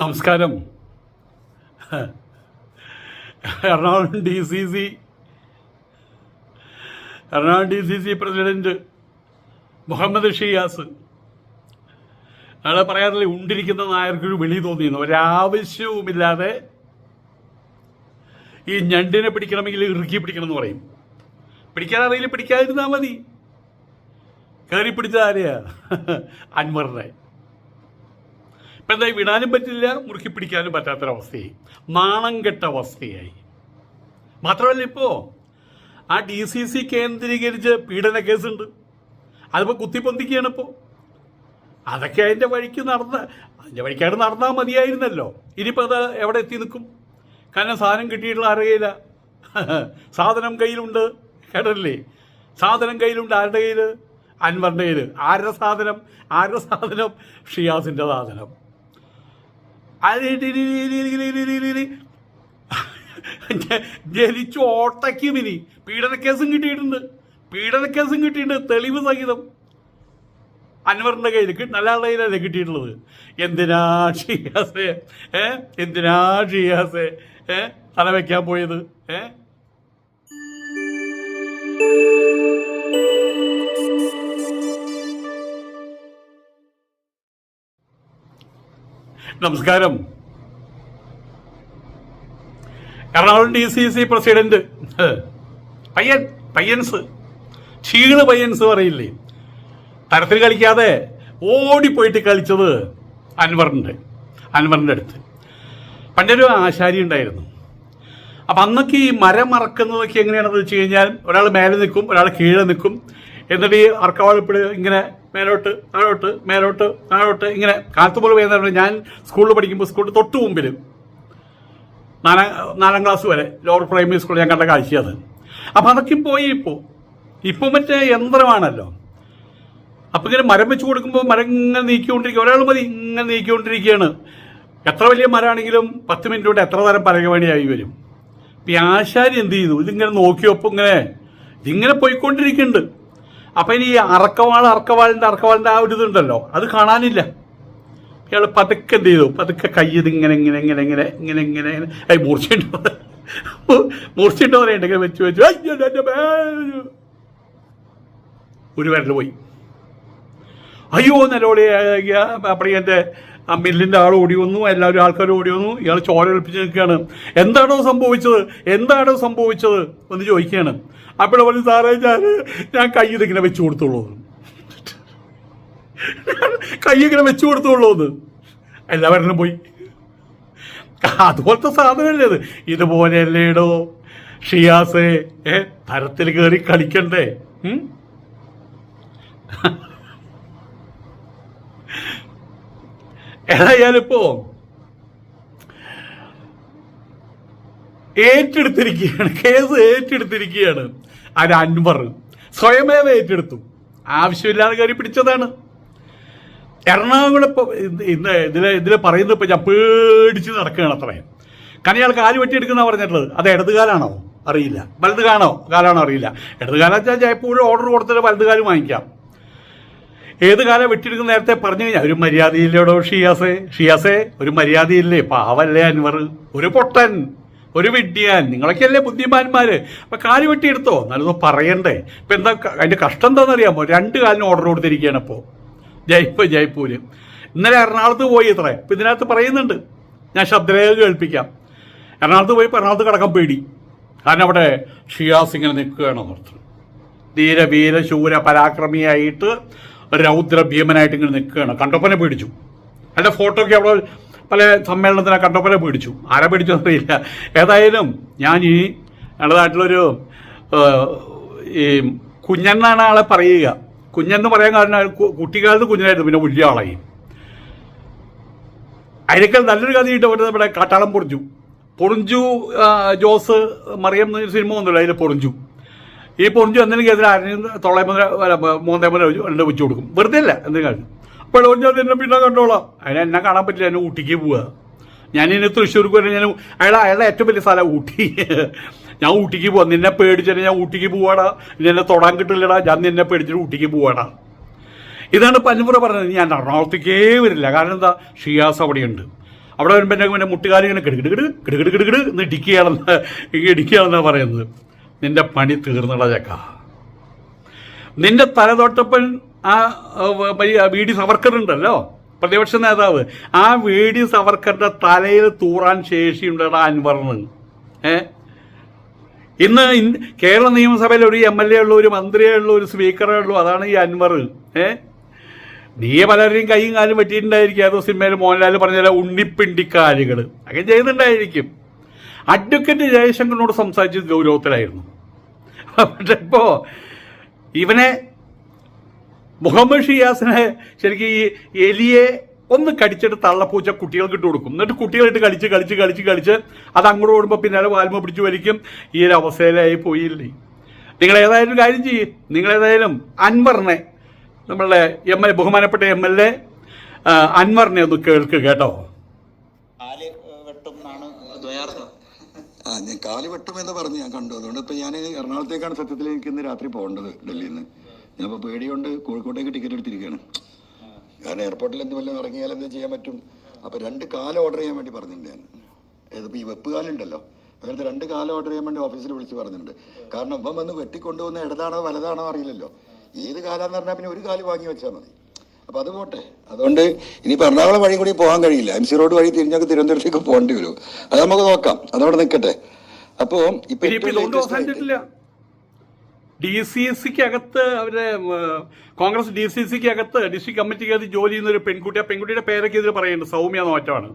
നമസ്കാരം. Ernakulam D C C Ernakulam D C C president Muhammad Shiyas. അയാളെ പറയാറില്ല ഉണ്ടിരിക്കുന്ന നായർക്കൊരു വെളി തോന്നിയിരുന്നു ഒരാവശ്യവുമില്ലാതെ ഈ ഞണ്ടിനെ പിടിക്കണമെങ്കിൽ ഇറുക്കി പിടിക്കണം എന്ന് പറയും. പിടിക്കാൻ അറിയില്ല പിടിക്കാതിരുന്നാൽ മതി. കയറി പിടിച്ച ആരെയാ? അൻവറിനെ. ഇപ്പം എന്താ വിടാനും പറ്റില്ല മുറുക്കി പിടിക്കാനും പറ്റാത്തൊരവസ്ഥയായി. നാണം കെട്ട അവസ്ഥയായി മാത്രമല്ല ഇപ്പോൾ ആ ഡി സി സി കേന്ദ്രീകരിച്ച് പീഡന കേസുണ്ട്. അതിപ്പോൾ കുത്തിപ്പൊന്തിക്കുകയാണ് ഇപ്പോൾ അതൊക്കെ അതിന്റെ വഴിക്ക് നടന്ന അതിന്റെ വഴിക്കായിട്ട് നടന്നാൽ മതിയായിരുന്നല്ലോ. ഇനിയിപ്പോൾ അത് എവിടെ എത്തി നിൽക്കും? കാരണം സാധനം കിട്ടിയിട്ടുള്ള അറിയില്ല. സാധനം കയ്യിലുണ്ട്. കേട്ടല്ലേ? സാധനം കയ്യിലുണ്ട് ആരുടെ കയ്യിൽ അൻവറിന്റെ കയ്യിൽ ആരുടെ സാധനം? ആരുടെ സാധനം? ഷിയാസിന്റെ സാധനം. ജനിച്ചു ഓട്ടയ്ക്കും ഇനി പീഡനക്കേസും കിട്ടിയിട്ടുണ്ട് പീഡനക്കേസും കിട്ടിയിട്ടുണ്ട് തെളിവ് സഹിതം അൻവറിന്റെ കയ്യിൽ നല്ല കയ്യിലല്ലേ കിട്ടിയിട്ടുള്ളത് എന്തിനാ ഷിയാസെ ഏ എന്തിനാ ഷിയാസെ ഏ തല വെക്കാൻ പോയത് ഏ നമസ്കാരം. Ernakulam D C C president. പയ്യൻ പയ്യൻസ് ക്ഷീണ് പയ്യൻസ് പറയില്ലേ? തരത്തിൽ കളിക്കാതെ ഓടിപ്പോയിട്ട് കളിച്ചത് അൻവറിന്റെ അൻവറിന്റെ അടുത്ത്. പണ്ടൊരു ആശാരി ഉണ്ടായിരുന്നു. അപ്പം അന്നൊക്കെ ഈ മരം മറക്കുന്നതൊക്കെ എങ്ങനെയാണെന്ന് വെച്ച് കഴിഞ്ഞാൽ ഒരാൾ മേലെ നിൽക്കും ഒരാൾ കീഴെ നിൽക്കും. എന്നിട്ട് ഈ അർക്കവാളിപ്പിടി ഇങ്ങനെ മേലോട്ട് താഴോട്ട് മേലോട്ട് താഴോട്ട് ഇങ്ങനെ കാലത്തുമ്പോൾ വേദന ഞാൻ സ്കൂളിൽ പഠിക്കുമ്പോൾ സ്കൂളിൽ തൊട്ട് മുമ്പിൽ നാലാം നാലാം ക്ലാസ് വരെ ലോവർ പ്രൈമറി സ്കൂളിൽ ഞാൻ കണ്ട കാഴ്ചയത് അപ്പം അതൊക്കെ പോയി ഇപ്പോൾ ഇപ്പം മറ്റേ യന്ത്രമാണല്ലോ. അപ്പം ഇങ്ങനെ മരം വെച്ച് കൊടുക്കുമ്പോൾ മരം ഇങ്ങനെ നീക്കിക്കൊണ്ടിരിക്കുക ഒരാൾ മതി ഇങ്ങനെ നീക്കിക്കൊണ്ടിരിക്കുകയാണ്. എത്ര വലിയ മരമാണെങ്കിലും പത്ത് മിനിറ്റ് കൊണ്ട് എത്ര തരം പരകവേണിയായി വരും. ഇപ്പം ആശാരി എന്ത് ചെയ്തു? ഇതിങ്ങനെ നോക്കിയപ്പോൾ ഇങ്ങനെ ഇതിങ്ങനെ പോയിക്കൊണ്ടിരിക്കുന്നുണ്ട്. അപ്പം ഇനി ഈ അറക്കവാൾ അറക്കവാളിന്റെ അറക്കവാളിന്റെ ആ ഒരു ഇതുണ്ടല്ലോ അത് കാണാനില്ല. ഇയാൾ പതുക്കെ എന്ത് ചെയ്തു? പതുക്കെ കയ്യത് ഇങ്ങനെ ഇങ്ങനെ ഇങ്ങനെ ഇങ്ങനെ ഇങ്ങനെ ഇങ്ങനെ ഇങ്ങനെ. ഏയ് മൂർച്ചയുണ്ടോ? മൂർച്ചയുണ്ടോ പറയണ്ട ഇങ്ങനെ വെച്ച് വെച്ചു. ഒരു വിരൽ പോയി. അയ്യോ നിലവിളി അപ്പടിയന്റെ ആ മില്ലിന്റെ ആൾ ഓടി വന്നു എല്ലാവരും ആൾക്കാർ ഓടി വന്നു ഇയാൾ ചോര ഒളിപ്പിച്ച് നിൽക്കുകയാണ്. എന്താണോ സംഭവിച്ചത്? എന്താണോ സംഭവിച്ചത്? എന്ന് ചോദിക്കുകയാണ്. അപ്പോൾ പറഞ്ഞു സാറേ ഞാൻ ഞാൻ കൈ ഇതിങ്ങനെ വെച്ചു കൊടുത്തോളൂ കൈ ഇങ്ങനെ വെച്ചു കൊടുത്തോളൂ എന്ന്. എല്ലാവരും പോയി. അതുപോലത്തെ സാധനമല്ലേ അത് ഇതുപോലെയല്ലേ ഇടോ? ഷിയാസേ ഏ തരത്തിൽ കയറി കളിക്കണ്ടേ? ഉം? ഞാനിപ്പോ ഏറ്റെടുത്തിരിക്കുകയാണ്. കേസ് ഏറ്റെടുത്തിരിക്കുകയാണ്. അത് അൻവർ സ്വയമേവ ഏറ്റെടുത്തു. ആവശ്യമില്ലാതെ കയറി പിടിച്ചതാണ്. എറണാകുളം ഇപ്പോൾ ഇന്ന് ഇതിൽ ഇതിൽ പറയുന്നത് ഇപ്പോൾ ഞാൻ പേടിച്ച് നടക്കുകയാണ് അത്രയും കാരണം ഇയാൾ കാൽ വെട്ടിയെടുക്കുന്ന പറഞ്ഞിട്ടുള്ളത്. അത് ഇടതുകാലാണോ? അറിയില്ല. വലത് കാണോ കാലാണോ അറിയില്ല. ഇടതുകാലം വെച്ചാൽ ജയപ്പൂർ ഓർഡർ കൊടുത്തിട്ട് വലത് കാലം വാങ്ങിക്കാം. ഏത് കാലം വെട്ടിയെടുക്കുന്ന നേരത്തെ പറഞ്ഞു കഴിഞ്ഞാൽ ഒരു മര്യാദയില്ലേടോ ഷിയാസെ? ഷിയാസെ ഒരു മര്യാദയില്ലേ? പാവല്ലേ അൻവർ? ഒരു പൊട്ടൻ ഒരു വിഡ്ഢിയാൻ. നിങ്ങളൊക്കെയല്ലേ ബുദ്ധിമാന്മാര്? അപ്പൊ കാൽ വെട്ടിയെടുത്തോ? നല്ലത് പറയണ്ടേ. ഇപ്പൊ എന്താ അതിന്റെ കഷ്ടം എന്താണെന്നറിയാമോ രണ്ട് കാലിന് ഓർഡർ കൊടുത്തിരിക്കുകയാണ് ഇപ്പോൾ ജയ്പൂർ ജയ്പൂര്. ഇന്നലെ എറണാകുളത്ത് പോയി ഇത്രേ. ഇപ്പൊ ഇതിനകത്ത് പറയുന്നുണ്ട്. ഞാൻ ശബ്ദരേഖ കേൾപ്പിക്കാം. എറണാകുളത്ത് പോയി എറണാകുളത്ത് കിടക്കാൻ പേടി. കാരണം അവിടെ ഷിയാസ് ഇങ്ങനെ നിൽക്കുകയാണെന്ന് ധീര വീര ശൂര പരാക്രമിയായിട്ട് രൗദ്ര ഭീമനായിട്ട് ഇങ്ങനെ നിൽക്കുകയാണ്. കണ്ടപ്പനെ പേടിച്ചു. അതിന്റെ ഫോട്ടോ ഒക്കെ അവിടെ പല സമ്മേളനത്തിനെ കണ്ടപ്പനെ പേടിച്ചു. ആരെ പേടിച്ചു അറിയില്ല ഏതായാലും ഞാൻ ഈ നല്ലതായിട്ടുള്ളൊരു ഈ കുഞ്ഞെന്നാണ് ആളെ പറയുക. കുഞ്ഞെന്ന് പറയാൻ കാരണം കുട്ടിക്കാലത്ത് കുഞ്ഞനായിരുന്നു. പിന്നെ വലിയ ആളായി. അതിനേക്കാൾ നല്ലൊരു കഥ ഇട്ട് അവിടെ നമ്മുടെ കാട്ടാളം പൊറിഞ്ചു പൊറിഞ്ചു ജോസ് മറിയം സിനിമ ഒന്നുമില്ല അതിൽ പൊറിഞ്ചു. ഈ പൊറിഞ്ചു എന്തെങ്കിലും കേസിൽ ആരെയും മൂന്നേ മുതൽ രണ്ട് വെച്ച് കൊടുക്കും വെറുതെ അല്ല എന്തെങ്കിലും കാര്യം അപ്പോൾ അത് എന്നെ പിന്നെ കണ്ടോളാം അതിനെ എന്നെ കാണാൻ പറ്റില്ല എന്നെ ഊട്ടിക്ക് പോവുക ഞാൻ ഇനി തൃശ്ശൂർക്ക് വരെ ഞാൻ അയാളെ അയാളുടെ ഏറ്റവും വലിയ സ്ഥലം ഊട്ടി ഞാൻ ഊട്ടിക്ക് പോവാ നിന്നെ പേടിച്ചിട്ട് ഞാൻ ഊട്ടിക്ക് പോവാടാ നിന്നെ തൊടാൻ കിട്ടില്ലടാ ഞാൻ നിന്നെ പേടിച്ചിട്ട് ഊട്ടിക്ക് പോവാടാ ഇതാണ് പഞ്ഞമുറ പറഞ്ഞത് ഞാൻ എറണാകുളത്തേക്കേ വരില്ല കാരണം എന്താ ഷിയാസ് അവിടെയുണ്ട് അവിടെ വരുമ്പോൾ എന്റെ പിന്നെ മുട്ടുകാരി ഇങ്ങനെ കിടുകിടുകിട് കിടുകിടുകിടുകിട് എന്ന് ഇടിക്കുകയാണെന്ന് ഇടിക്കുകയാണെന്നാണ് പറയുന്നത് നിന്റെ പണി തീർന്നട ചക്ക. നിന്റെ തലതൊട്ടപ്പൻ ആ വി ഡി സവർക്കറുണ്ടല്ലോ? പ്രതിപക്ഷ നേതാവ്. ആ വി ഡി തലയിൽ തൂറാൻ ശേഷിയുണ്ടടാ അൻവറിന്. ഏ? ഇന്ന് കേരള നിയമസഭയിൽ ഒരു എം എൽ എ ഉള്ളൂ ഒരു മന്ത്രിയേ ഉള്ളൂ ഒരു സ്പീക്കറേ ഉള്ളൂ അതാണ് ഈ അൻവർ. ഏ? നീ പലരുടെയും കൈയും കാലും പറ്റിയിട്ടുണ്ടായിരിക്കും ഏതോ സിനിമയിൽ മോഹൻലാൽ പറഞ്ഞ ഉണ്ണിപ്പിണ്ടിക്കാലുകൾ അങ്ങനെ ചെയ്യുന്നുണ്ടായിരിക്കും അഡ്വക്കേറ്റ് ജയശങ്കറിനോട് സംസാരിച്ചത് ഗൗരവത്തിലായിരുന്നു. പക്ഷെ ഇവനെ മുഹമ്മദ് ഷിയാസിനെ ശരിക്കും ഈ എലിയെ ഒന്ന് കടിച്ചിട്ട് തള്ളപ്പൂച്ച കുട്ടികൾക്ക് ഇട്ട് കൊടുക്കും. എന്നിട്ട് കുട്ടികളിട്ട് കളിച്ച് കളിച്ച് കളിച്ച് കളിച്ച് അത് അങ്ങോട്ട് ഓടുമ്പോൾ പിന്നാലെ വാൽമ പിടിച്ച് വലിക്കും. ഈ ഒരു അവസ്ഥയിലായി പോയില്ലേ? നിങ്ങൾ ഏതായാലും കാര്യം ചെയ്യും. നിങ്ങൾ ഏതായാലും അൻവറിനെ നമ്മളുടെ എം എൽ ബഹുമാനപ്പെട്ട എം എൽ എ അൻവറിനെ ഒന്ന് കേൾക്ക് കേട്ടോ കാൽ വെട്ടും എന്നാണ് ദ്വയാർത്ഥം ആ ഞാൻ കാൽ വെട്ടുമെന്ന് പറഞ്ഞു ഞാൻ കണ്ടു. അതുകൊണ്ട് ഇപ്പൊ ഞാൻ എറണാകുളത്തേക്കാണ് സത്യത്തിൽ എനിക്ക് ഇന്ന് രാത്രി പോകേണ്ടത് ഡൽഹിയിൽ നിന്ന് ഇപ്പൊ പേടിയുണ്ട് കോഴിക്കോട്ടേക്ക് ടിക്കറ്റ് എടുത്തിരിക്കുകയാണ് കാരണം എയർപോർട്ടിൽ എന്ത് വല്ലതും ഇറങ്ങിയാൽ എന്ത് ചെയ്യാൻ പറ്റും? അപ്പൊ രണ്ട് കാലം ഓർഡർ ചെയ്യാൻ വേണ്ടി പറഞ്ഞിട്ടുണ്ട് ഞാൻ. ഇതിപ്പോ ഈ വെപ്പ് കാലുണ്ടല്ലോ. അങ്ങനത്തെ രണ്ട് കാലം ഓർഡർ ചെയ്യാൻ വേണ്ടി ഓഫീസിൽ വിളിച്ച് പറഞ്ഞിട്ടുണ്ട്. കാരണം ഇപ്പം വന്ന് വെട്ടിക്കൊണ്ടുപോകുന്ന ഇടതാണോ വലതാണോ അറിയില്ലല്ലോ. ഏത് കാലാന്ന് പറഞ്ഞാൽ പിന്നെ ഒരു കാൽ വാങ്ങി വെച്ചാൽ മതി. അപ്പൊ അത് പോട്ടെ. അതുകൊണ്ട് ഇനിയിപ്പോ എറണാകുളം വഴി കൂടി പോകാൻ കഴിയില്ല. എം സി റോഡ് വഴി തിരിഞ്ഞൊക്കെ തിരുവനന്തപുരത്തേക്ക് പോകേണ്ടി വരും. അത് നമുക്ക് നോക്കാം. അതവിടെ നിൽക്കട്ടെ. അപ്പോ അവസാനിച്ചിട്ടില്ല. ഡി സി സിക്ക് അകത്ത് അവരെ കോൺഗ്രസ് ഡി സി സിക്ക് അകത്ത് ഡിസ്ട്രിക്ട് കമ്മിറ്റിക്ക് അകത്ത് ജോലി ചെയ്യുന്ന ഒരു പെൺകുട്ടി ആ പെൺകുട്ടിയുടെ പേരൊക്കെ ഇതിൽ പറയുന്നുണ്ട്. സൗമ്യ നോറ്റമാണ്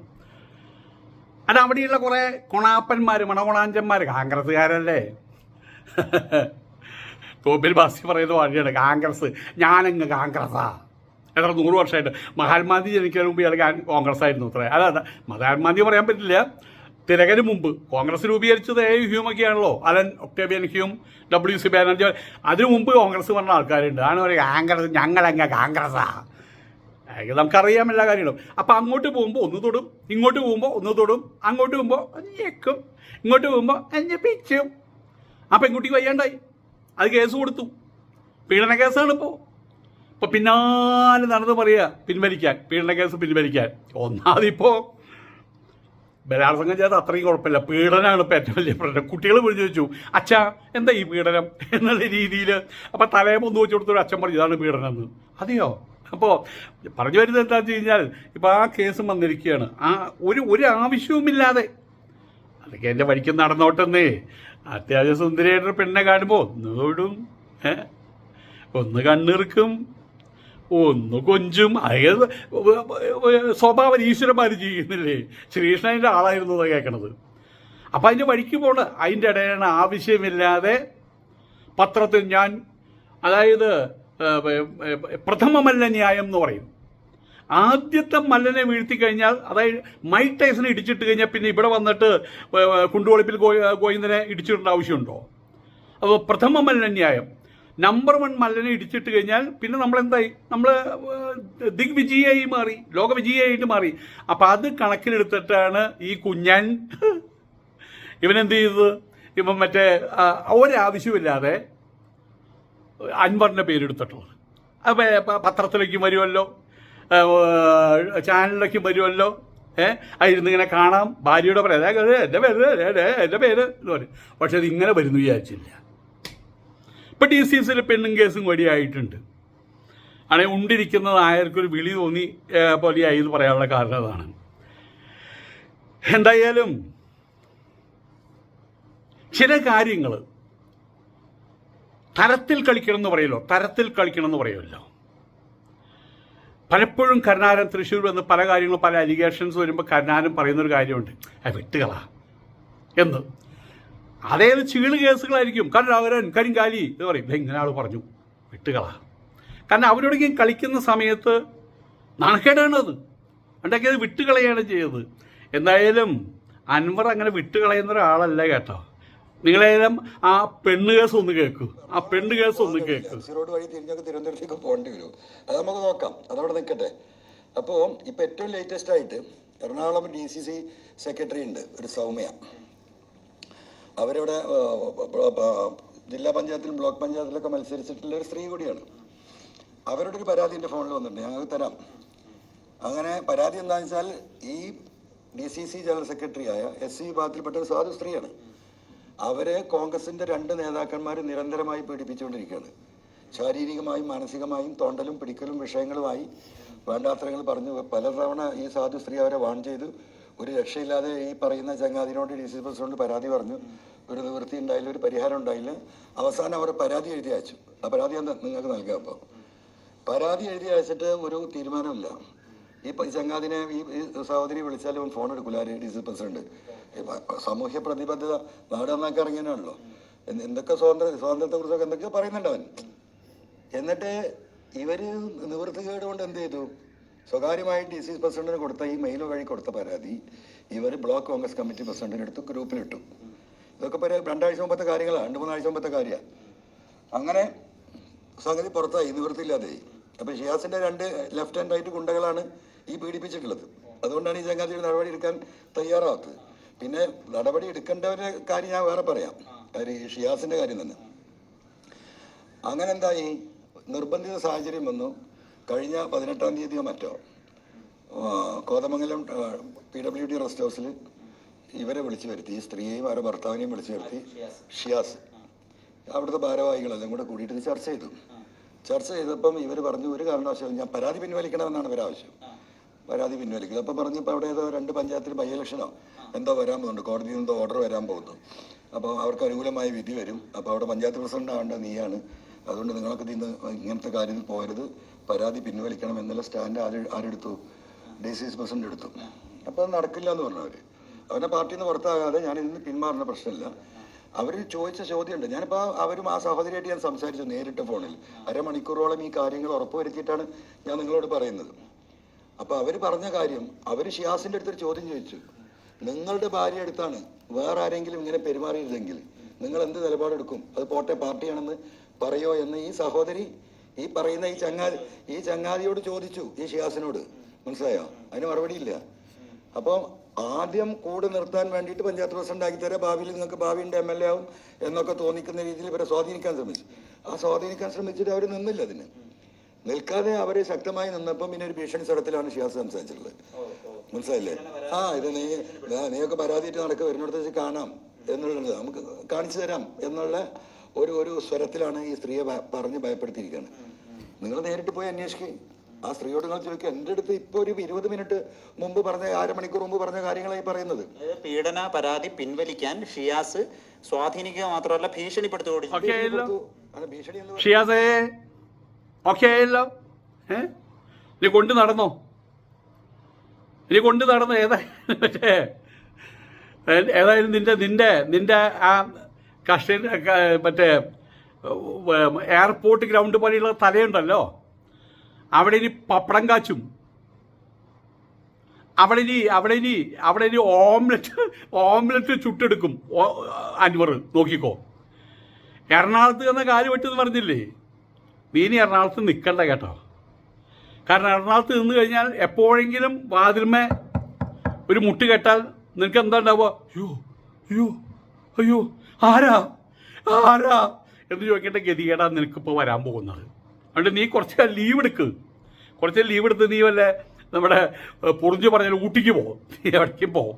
അത് അവിടെയുള്ള കുറെ കൊണാപ്പന്മാർ മണകൊണാഞ്ചന്മാർ കോൺഗ്രസ്സുകാരല്ലേ തോപ്പിൽ ബാസി പറയുന്ന വഴിയാണ് കോൺഗ്രസ് ഞാനങ്ങ് കോൺഗ്രസ്സാ എത്ര നൂറ് വർഷമായിട്ട്. മഹാത്മാഗാന്ധി ജനിക്കുന്നതിന് മുമ്പ് ഇയാൾ കോൺഗ്രസ് ആയിരുന്നു അത്ര. അല്ല മഹാത്മാഗാന്ധി പറയാൻ പറ്റില്ല. തിലകന് മുമ്പ് കോൺഗ്രസ് രൂപീകരിച്ചത് A Hume ഒക്കെയാണല്ലോ. Allan Octavian Hume W C Banerjee. അതിനു മുമ്പ് കോൺഗ്രസ് പറഞ്ഞ ആൾക്കാരുണ്ട്. ആണ് ഒരു കോൺഗ്രസ് ഞങ്ങളെങ്ങ കോൺഗ്രസ്സാ അത് നമുക്കറിയാം എല്ലാ കാര്യങ്ങളും. അപ്പോൾ അങ്ങോട്ട് പോകുമ്പോൾ ഒന്ന് തൊടും ഇങ്ങോട്ട് പോകുമ്പോൾ ഒന്ന് തൊടും അങ്ങോട്ട് പോകുമ്പോൾ ഞെക്കും ഇങ്ങോട്ട് പോകുമ്പോൾ പിച്ചും ആ പെൺകുട്ടിക്ക് വയ്യാണ്ടായി. അത് കേസ് കൊടുത്തു. പീഡന കേസാണ് ഇപ്പോൾ ഇപ്പോൾ പിന്നാലെ നടന്ന് പറയുക പിൻവലിക്കാൻ. പീഡന കേസ് പിൻവലിക്കാൻ. ഒന്നാമതിപ്പോൾ ബലാത്സംഗം ചെയ്ത് അത്രയും കുഴപ്പമില്ല. പീഡനമാണ് ഇപ്പം ഏറ്റവും വലിയ പ്രശ്നം. കുട്ടികൾ വിളിച്ചു ചോദിച്ചു അച്ഛാ എന്താ ഈ പീഡനം? എന്നുള്ള രീതിയിൽ അപ്പം തലയം ഒന്ന് വെച്ച് കൊടുത്തൊരു അച്ഛൻ പറഞ്ഞു ഇതാണ് പീഡനം എന്ന് അതെയോ? അപ്പോൾ പറഞ്ഞു വരുന്നത് എന്താണെന്ന് വെച്ച് കഴിഞ്ഞാൽ ഇപ്പോൾ ആ കേസ് വന്നിരിക്കുകയാണ്. ആ ഒരു ഒരു ആവശ്യവുമില്ലാതെ. അതൊക്കെ എന്റെ വഴിക്ക് നടന്നോട്ടെന്നേ. അത്യാവശ്യം സുന്ദരിയായിട്ടൊരു പെണ്ണെ കാണുമ്പോൾ ഒന്ന് ഓടും ഏ? ഒന്ന് കണ്ണിറുക്കും ഒന്ന് കൊഞ്ചും അയത് സ്വഭാവം ഈശ്വരന്മാർ ചെയ്യുന്നില്ലേ? ശ്രീകൃഷ്ണന്റെ ആളായിരുന്നു അത് കേൾക്കണത് അപ്പം അതിന്റെ വഴിക്ക് പോണ്. അതിന്റെ ഇടയിലാണ് ആവശ്യമില്ലാതെ പത്രത്തിൽ ഞാൻ അതായത് പ്രഥമ മല്ല ന്യായം എന്ന് പറയും. ആദ്യത്തെ മല്ലനെ വീഴ്ത്തി കഴിഞ്ഞാൽ അതായത് മൈക്ക് ടൈസനെ ഇടിച്ചിട്ട് കഴിഞ്ഞാൽ പിന്നെ ഇവിടെ വന്നിട്ട് കുണ്ടുവളിപ്പിൽ ഗോയിന്ദനെ ഇടിച്ചിടേണ്ട ആവശ്യമുണ്ടോ? അപ്പോൾ പ്രഥമ മല്ലന്യായം നമ്പർ വൺ മല്ലനെ ഇടിച്ചിട്ട് കഴിഞ്ഞാൽ പിന്നെ നമ്മൾ എന്തായി നമ്മൾ ദിഗ്വിജയായി മാറി ലോകവിജയായിട്ട് മാറി അപ്പം അത് കണക്കിലെടുത്തിട്ടാണ് ഈ കുഞ്ഞൻ ഇവനെന്ത് ചെയ്തത് ഇവൻ മറ്റേ ഒരാവശ്യമില്ലാതെ അൻവറിന്റെ പേരെടുത്തിട്ടുള്ളത് അപ്പം പത്രത്തിലേക്കും വരുമല്ലോ ചാനലിലേക്കും വരുമല്ലോ ഏഹ് അതിരുന്ന് ഇങ്ങനെ കാണാം ഭാര്യയുടെ പറയാം "ദേ, ദേ, എന്റെ പേര് എന്റെ പേര് എന്ന് പറയും പക്ഷെ അത് ഇങ്ങനെ വരുന്നു വിചാരിച്ചില്ല ഇപ്പം ഡി സി സിയിൽ പെണ്ണും കേസും വഴിയായിട്ടുണ്ട് ആണെങ്കിൽ ഉണ്ടിരിക്കുന്ന നായർക്കൊരു വിളി തോന്നി പോലെയായി എന്ന് പറയാനുള്ള കാരണം അതാണ്. എന്തായാലും ചില കാര്യങ്ങൾ തരത്തിൽ കളിക്കണം എന്ന് പറയുമല്ലോ തരത്തിൽ കളിക്കണം എന്ന് പറയുമല്ലോ പലപ്പോഴും കരുണാകരൻ തൃശ്ശൂർ വന്ന് പല കാര്യങ്ങളും പല അലിഗേഷൻസ് വരുമ്പോൾ കരുണാകരൻ പറയുന്നൊരു കാര്യമുണ്ട് വിട്ടുകളാ. എന്ന്. അതേത് ചീൾ കേസുകളായിരിക്കും? കരുണാകരൻ കരിങ്കാലി എന്ന് പറയും. "ദേ ഇങ്ങനെ ആൾ പറഞ്ഞു. വിട്ടുകളാ. കാരണം അവരോടെങ്കിലും കളിക്കുന്ന സമയത്ത് നാണക്കേടാണത്. ഉണ്ടാക്കിയത് വിട്ടുകളയാണ് ചെയ്തത്. എന്തായാലും അൻവർ അങ്ങനെ വിട്ടുകളയുന്ന ഒരാളല്ല കേട്ടോ. നിങ്ങളേലും ആ പെണ്ണ് കേസ് ഒന്ന് കേൾക്കൂ ആ പെണ്ണ് കേസ് ഒന്ന് കേൾക്കൂ വഴി തിരിഞ്ഞൊക്കെ പോകേണ്ടി വരും. അത് നമുക്ക് നോക്കാം. അതവിടെ നിൽക്കട്ടെ. അപ്പോൾ ഇപ്പൊ ഏറ്റവും ലേറ്റസ്റ്റ് ആയിട്ട് Ernakulam D C C secretary ഉണ്ട് ഒരു സൗമ്യ. അവരിവിടെ ജില്ലാ പഞ്ചായത്തിലും ബ്ലോക്ക് പഞ്ചായത്തിലൊക്കെ മത്സരിച്ചിട്ടുള്ള ഒരു സ്ത്രീ കൂടിയാണ്. അവരുടെ ഒരു പരാതി എന്റെ ഫോണിൽ വന്നിട്ടുണ്ട് ഞങ്ങൾക്ക് തരാം. അങ്ങനെ പരാതി എന്താണെന്ന് വെച്ചാൽ ഈ ഡി സി സി ജനറൽ സെക്രട്ടറിയായ എസ് സി വിഭാഗത്തിൽപ്പെട്ട ഒരു സാധു സ്ത്രീയാണ്. അവരെ കോൺഗ്രസിന്റെ രണ്ട് നേതാക്കന്മാർ നിരന്തരമായി പീഡിപ്പിച്ചുകൊണ്ടിരിക്കുകയാണ്. ശാരീരികമായും മാനസികമായും തോണ്ടലും പിടിക്കലും വിഷയങ്ങളുമായി വേണ്ടാത്രങ്ങൾ പറഞ്ഞു പലതവണ ഈ സാധു സ്ത്രീ അവരെ വാൺ ചെയ്തു. ഒരു രക്ഷയില്ലാതെ ഈ പറയുന്ന ചങ്ങാതിനോട് ഡി സി പ്രസിഡന്റ് പരാതി പറഞ്ഞു. ഒരു നിവൃത്തി ഉണ്ടായില്ല ഒരു പരിഹാരം ഉണ്ടായില്ല. അവസാനം അവർ പരാതി എഴുതി അയച്ചു. ആ പരാതി നിങ്ങൾക്ക് നൽകാം അപ്പോൾ. പരാതി എഴുതി അയച്ചിട്ട് ഒരു തീരുമാനമില്ല. ഈ ചങ്ങാതിനെ ഈ സഹോദരി വിളിച്ചാലും ഫോൺ എടുക്കില്ല ആര്? D C president. സാമൂഹ്യ പ്രതിബദ്ധത നാട് നന്നാക്കി ഇറങ്ങിയതാണല്ലോ എന്തൊക്കെ സ്വാതന്ത്ര്യ സ്വാതന്ത്ര്യത്തെക്കുറിച്ചൊക്കെ എന്തൊക്കെയോ പറയുന്നുണ്ട് അവൻ. എന്നിട്ട് ഇവർ നിവൃത്തി കേടുകൊണ്ട് എന്ത് ചെയ്തു? സ്വകാര്യമായി ഡി സി പ്രസിഡന്റിന് കൊടുത്ത ഈ മെയിൽ വഴി കൊടുത്ത പരാതി ഇവർ ബ്ലോക്ക് കോൺഗ്രസ് കമ്മിറ്റി പ്രസിഡന്റിന് എടുത്ത് ഗ്രൂപ്പിലിട്ടു. ഇതൊക്കെ ഇപ്പൊ ഒരു രണ്ടാഴ്ച മുമ്പത്തെ കാര്യങ്ങളാണ് രണ്ട് മൂന്നാഴ്ച മുമ്പത്തെ കാര്യമാണ് അങ്ങനെ സംഗതി പുറത്തായി നിവൃത്തിയില്ലാതെ അപ്പൊ ഷിയാസിന്റെ രണ്ട് ലെഫ്റ്റ് ആൻഡ് റൈറ്റ് ഗുണ്ടകളാണ് ഈ പീഡിപ്പിച്ചിട്ടുള്ളത്. അതുകൊണ്ടാണ് ഈ ചങ്ങാതി നടപടി എടുക്കാൻ തയ്യാറാവാത്തത്. പിന്നെ നടപടി എടുക്കേണ്ടവരെ കാര്യം ഞാൻ വേറെ പറയാം. ഷിയാസിന്റെ കാര്യം തന്നെ. അങ്ങനെ എന്തായി നിർബന്ധിത സാഹചര്യം വന്നു. കഴിഞ്ഞ പതിനെട്ടാം തീയതിയോ മറ്റോ Kothamangalam P W D rest ഹൗസിൽ ഇവരെ വിളിച്ചു വരുത്തി ഈ സ്ത്രീയെയും അവരുടെ ഭർത്താവിനെയും വിളിച്ചു വരുത്തി. ഷിയാസ്. അവിടുത്തെ ഭാരവാഹികളെല്ലാം കൂടെ കൂടിയിട്ട് ചർച്ച ചെയ്തു. ചർച്ച ചെയ്തപ്പം ഇവർ പറഞ്ഞു ഒരു കാരണവശാലും ഞാൻ പരാതി പിൻവലിക്കണമെന്നാണ് ഇവരാവശ്യം പരാതി പിൻവലിക്കുന്നത് അപ്പം പറഞ്ഞു ഇപ്പോൾ അവിടെ ഏതോ രണ്ട് പഞ്ചായത്തിൽ ബൈ ഇലക്ഷനോ എന്തോ വരാൻ പോകുന്നുണ്ട്. കോടതിയിൽ നിന്നോ ഓർഡർ വരാൻ പോകുന്നു. അപ്പോൾ അവർക്ക് അനുകൂലമായ വിധി വരും. അപ്പോൾ അവിടെ പഞ്ചായത്ത് പ്രസിഡന്റ് ആവേണ്ട നീയാണ്. അതുകൊണ്ട് നിങ്ങൾക്ക് ഇന്ന് ഇങ്ങനത്തെ കാര്യത്തിൽ പോകരുത്. പരാതി പിൻവലിക്കണം എന്നുള്ള സ്റ്റാൻഡ് ആര് ആരെടുത്തു? ഡി സി പ്രസിഡന്റ് എടുത്തു. അപ്പോൾ അത് നടക്കില്ല എന്ന് പറഞ്ഞു അവർ അവരുടെ പാർട്ടിന്ന് പുറത്താകാതെ ഞാൻ ഇന്ന് പിന്മാറുന്ന പ്രശ്നമില്ല. അവർ ചോദിച്ച ചോദ്യമുണ്ട്. ഞാനിപ്പോൾ അവരും ആ സഹോദരിയായിട്ട് ഞാൻ സംസാരിച്ചു നേരിട്ട് ഫോണിൽ. അരമണിക്കൂറോളം ഈ കാര്യങ്ങൾ ഉറപ്പുവരുത്തിയിട്ടാണ് ഞാൻ നിങ്ങളോട് പറയുന്നത്. അപ്പോൾ അവർ പറഞ്ഞ കാര്യം അവർ ഷിയാസിന്റെ അടുത്തൊരു ചോദ്യം ചോദിച്ചു. നിങ്ങളുടെ ഭാര്യ അടുത്താണ് വേറെ ആരെങ്കിലും ഇങ്ങനെ പെരുമാറിയിരുന്നെങ്കിൽ നിങ്ങൾ എന്ത് നിലപാടെടുക്കും? അത് പോട്ടെ പാർട്ടിയാണെന്ന് പറയോ എന്ന് ഈ സഹോദരി ഈ പറയുന്ന ഈ ചങ്ങാതി ഈ ചങ്ങാതിയോട് ചോദിച്ചു ഈ ഷിയാസിനോട്. മനസ്സിലായോ? അതിന് മറുപടിയില്ല. അപ്പോൾ ആദ്യം കൂടെ നിർത്താൻ വേണ്ടിയിട്ട് പഞ്ചായത്ത് പ്രസിഡന്റ് ആക്കി തരാം ഭാവിയിൽ നിങ്ങൾക്ക് ഭാവിന്റെ എം എൽ എ ആവും എന്നൊക്കെ തോന്നിക്കുന്ന രീതിയിൽ ഇവരെ സ്വാധീനിക്കാൻ ശ്രമിച്ചു. ആ സ്വാധീനിക്കാൻ ശ്രമിച്ചിട്ട് അവർ നിന്നില്ല അതിന്. നിൽക്കാതെ അവർ ശക്തമായി നിന്നപ്പം പിന്നെ ഒരു ഭീഷണി സ്വരത്തിലാണ് ഷിയാസ് സംസാരിച്ചിട്ടുള്ളത്. മനസ്സിലായില്ലേ? ആ ഇത് നീ നീയൊക്കെ പരാതിയിട്ട് നടക്കുക വരുന്നിടത്ത് വെച്ച് കാണാം എന്നുള്ളത് നമുക്ക് കാണിച്ചു തരാം എന്നുള്ള ഒരു ഒരു സ്വരത്തിലാണ് ഈ സ്ത്രീയെ പറഞ്ഞ് ഭയപ്പെടുത്തിയിരിക്കുന്നത്. നിങ്ങൾ നേരിട്ട് പോയി അന്വേഷിക്കുക ആ സ്ത്രീയോട് നിങ്ങൾ ചോദിക്കുക എന്റെ അടുത്ത് ഇപ്പോൾ ഒരു ഇരുപത് മിനിറ്റ് മുമ്പ് പറഞ്ഞ അരമണിക്കൂർ മുമ്പ് പറഞ്ഞ കാര്യങ്ങളായി പറയുന്നത്. പീഡന പരാതി പിൻവലിക്കാൻ ഷിയാസ് സ്വാധീനിക്കുക മാത്രമല്ല ഭീഷണിപ്പെടുത്തുകയും ഷിയാസേ ഓക്കെ ആയല്ലോ ഏ? നീ കൊണ്ട് നടന്നോ? നീ കൊണ്ട് നടന്നോ? ഏതായാലും ഏതായാലും നിന്റെ നിന്റെ നിന്റെ ആ കഷ്ട മറ്റേ എയർപോർട്ട് ഗ്രൗണ്ട് പോലെയുള്ള തലയുണ്ടല്ലോ. അവിടെ ഇനി പപ്പടം കാച്ചും. അവിടെ ഇനി അവിടെ ഇനി അവിടെ ഇനി ഓംലെറ്റ് ഓംലെറ്റ് ചുട്ടെടുക്കും. അൻവർ നോക്കിക്കോ. എറണാകുളത്ത് എന്ന കാര്യം വെട്ടെന്ന് പറഞ്ഞില്ലേ? നീ ഇനി എറണാകുളത്ത് നിൽക്കണ്ട കേട്ടോ. കാരണം എറണാകുളത്ത് നിന്ന് കഴിഞ്ഞാൽ എപ്പോഴെങ്കിലും വാതിൽമേ ഒരു മുട്ട് കേട്ടാൽ നിനക്ക് എന്താ ഉണ്ടാവുക? അയ്യോ അയ്യോ അയ്യോ. ആരാ? ആരാ? എന്ന് ചോദിക്കേണ്ട ഗതികേടാ നിനക്കിപ്പോൾ വരാൻ പോകുന്നത്. അതുകൊണ്ട് നീ കുറച്ച് ലീവ് എടുക്ക്. കുറച്ച് ലീവ് എടുത്ത് നീ വല്ല നമ്മുടെ പൊറിഞ്ഞ് പൊറിഞ്ഞു പറഞ്ഞാൽ ഊട്ടിക്ക് പോകും നീ എവിടേക്കും പോകും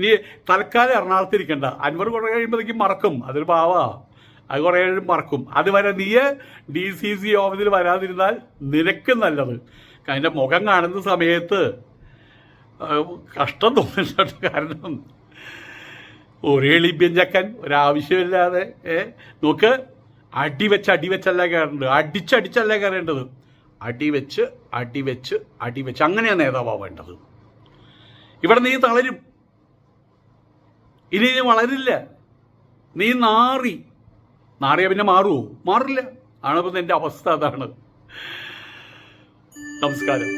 നീ തൽക്കാലം എറണാകുളത്ത് ഇരിക്കണ്ട. അൻവർ കുറേ കഴിയുമ്പോഴത്തേക്കും മറക്കും. അതൊരു പാവാ. അത് കുറേ കഴിയുമ്പോൾ മറക്കും. അതുവരെ നീ ഡി സി സി ഓഫീസിൽ വരാതിരുന്നാൽ നിനക്ക് നല്ലത്. അതിന്റെ മുഖം കാണുന്ന സമയത്ത് കഷ്ടം തോന്നുന്നുണ്ട്. കാരണം ഒരേ ലിബ്യൻ ചക്കൻ ഒരാവശ്യമില്ലാതെ ഏ നോക്ക് അടി വെച്ച് അടി വെച്ചല്ല കയറേണ്ടത്. അടിച്ചടിച്ചല്ല കയറേണ്ടത്. അടി വെച്ച് അടി വെച്ച് അടി വെച്ച്. അങ്ങനെയാണ് നേതാവാവേണ്ടത് ഇവിടെ നീ തളരും. ഇനി നീ വളരില്ല. നീ നാറി. നാറിയ പിന്നെ മാറുമോ മാറില്ല. ആണപ്പോ നിന്റെ അവസ്ഥ അതാണ്. നമസ്കാരം.